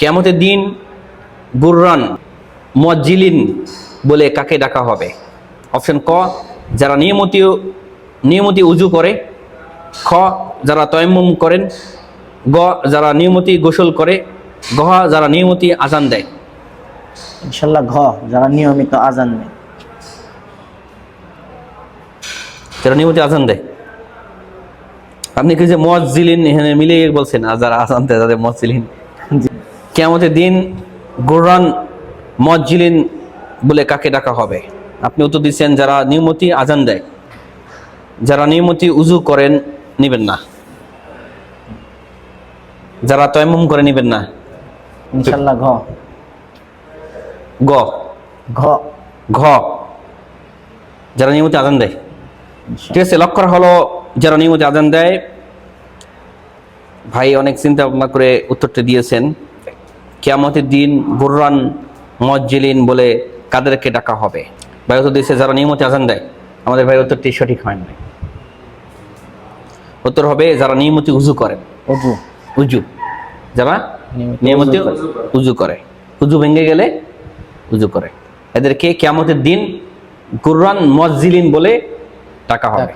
কেমতের দিন গুররান মজ্জিলিন বলে কাকে ডাকা হবে? অপশন ক যারা নিয়মতি নিয়মতি উজু করে। খ যারা তয়ম্মুম করেন। গ যারা নিয়মতি গোসল করে। গহ যারা নিয়মতি আজান দেয়। ইনশাল্লাহ ঘ যারা নিয়মিত আজান নেয় যারা নিয়মিত আজান দেয়। আপনি কি যে মজ্জিলিন এখানে মিলিয়ে বলছেন আর যারা আজান দেয় তাদের মজ্জিলিন জি। কেমতের দিন গোরান মজ্জিলিন বলে কাকে ডাকা হবে? আপনি উত্তর দিচ্ছেন যারা নিয়মতি আজান দেয় যারা নিয়মতি উজু করেন নিবেন না। যারা তয়মুম করে নিবেন না। ইনশাল্লাহ ঘ। গ ঘ। ঘ। যারা নিয়মিত আজান দেয়। ঠিক আছে লক্ষ্য হলো যারা নিয়মিত আজান দেয় ভাই অনেক চিন্তা ভাবনা করে উত্তরটা দিয়েছেন। কেয়ামতের দিন গুররান মজ্জিলিন বলে কাদেরকে ডাকা হবে। ভাই উত্তর দিয়েছে যারা নিয়মিত আজান দেয় আমাদের ভাই উত্তরটি সঠিক হয় না উত্তর হবে যারা নিয়মিত উজু করেন উজু। যারা নিয়মিত উজু করে। উজু ভেঙে গেলে উজু করে। এদেরকে কেয়ামতের দিন কুরআন মজ্জিলিন বলে দেখা হবে।